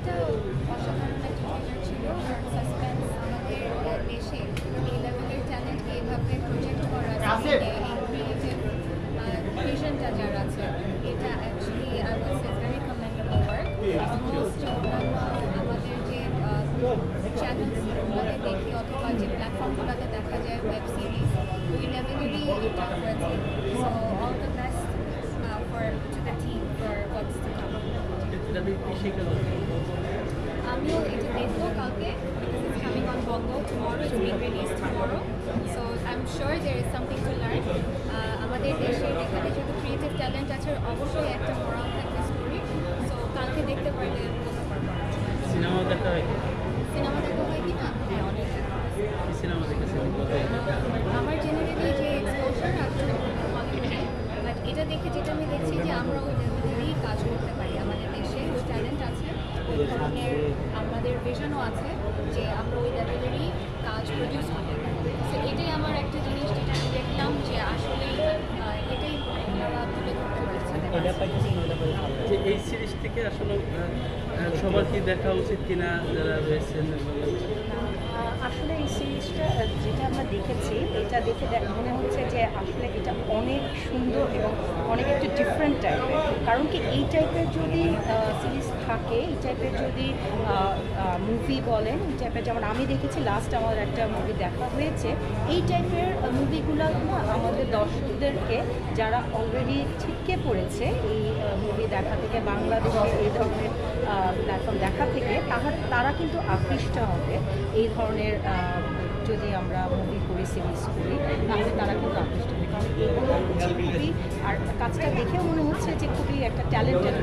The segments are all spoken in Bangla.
এটা অসাধারণ একটা ট্রেলার ছিল আর সাসপেন্স আমাদের দেশে এই লেভেলের ট্যালেন্টকে এভাবে প্রজেক্ট করা এই ক্রিয়েটিভ ভিশনটা যার আছে এটা actually I was very commendable work অন্যান্য আমাদের যে চ্যানেলসগুলোতে দেখি অথবা যে প্ল্যাটফর্মগুলোতে দেখা যায় ওয়েব সিরিজ ওই লেভেলেরই এটা হয়েছে দেখতে শিখে আমিও এটা দেখব কালকে uh, আমাদের দেশের এখানে যেহেতু ক্রিয়েটিভ ট্যালেন্ট আছে অবশ্যই একটা মোরাল থাকবে স্টোরি সো কালকে দেখতে পারলে বলতে পারব সিনেমা দেখা হয় কি? সিনেমা দেখা হয় কি না হ্যাঁ অনেক দেখা হয়েছে। কি সিনেমা দেখেছেন কোথায় আমার জেনারেলি যে এক্সপোজার আছে হলিউডে বাট এটা দেখে যেটা আমি দেখছি যে আমরা ওই লেভেলেরই কাজ করতে পারি আমাদের দেশে ওই ট্যালেন্ট আছে ধরনের আমাদের ভিশনও আছে যে আমরা ওই লেভেলেরই কাজ প্রডিউস করতে পারি। তো এটাই আমার একটা জিনিস যেটা আমি দেখলাম যে আসলে এটাই ওনারা তুলে ধরতে পেরেছে। যে এই সিরিজ থেকে আসলে সবার কি দেখা উচিত কিনা যারা রয়েছেন? আসলে এটা দেখে মনে হচ্ছে যে আসলে এটা অনেক সুন্দর এবং অনেক একটু ডিফারেন্ট টাইপের কারণ কি, এই টাইপের যদি সিরিজ থাকে, এই টাইপের যদি মুভি বলেন, এই টাইপের যেমন আমি দেখেছি লাস্ট আমার একটা মুভি দেখা হয়েছে, এই টাইপের মুভিগুলো না আমাদের দর্শকদেরকে যারা অলরেডি ছিটকে পড়েছে এই মুভি দেখা থেকে, বাংলাদেশ এই ধরনের প্ল্যাটফর্ম দেখা থেকে তাহার তারা কিন্তু আকৃষ্ট হবে এই ধরনের যদি আমরা মুভি করি সিরিজ করি, তাহলে তারা কিন্তু আকৃষ্ট হবে। কারণ এগুলো খুবই আর কাজটা দেখেও মনে হচ্ছে যে খুবই একটা ট্যালেন্টেড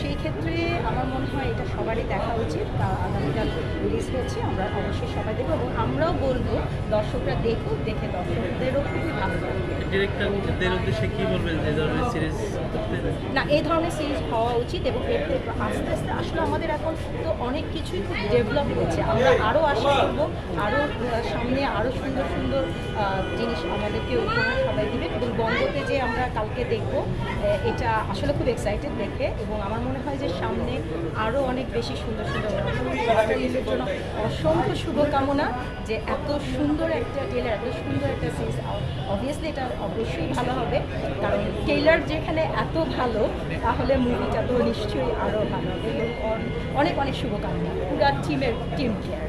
সেই ক্ষেত্রে আমার মনে হয় এটা সবারই দেখা উচিত। তা আগামীকাল রিলিজ হচ্ছে আমরা অবশ্যই সবাই দেখব এবং আমরাও বলব দর্শকরা দেখুক দেখে দর্শকদেরও খুবই ভালো ডিরেক্টরদের উদ্দেশ্যে কি বলবেন যে ধরনের সিরিজ না এই ধরনের সিরিজ হওয়া উচিত এবং আস্তে আস্তে আসলে আমাদের এখন তো অনেক কিছুই খুব ডেভেলপ হয়েছে আমরা আরও আশা করব আরও সামনে আরও সুন্দর সুন্দর জিনিস আমাদেরকে উপহার সবাই দিবে এবং বঙ্গতে যে আমরা কালকে দেখব এটা আসলে খুব এক্সাইটেড দেখে এবং আমার মনে হয় যে সামনে আরও অনেক বেশি সুন্দর সুন্দর জন্য অসংখ্য শুভকামনা যে এত সুন্দর একটা টেলার এত সুন্দর একটা সিরিজ অবভিয়াসলি এটা অবশ্যই ভালো হবে, কারণ টেইলার যেখানে এত ভালো, তাহলে মুভিটা তো নিশ্চয়ই আরও ভালো হবে। অনেক অনেক শুভকামনা। পুরা টিমের টিম কেয়ার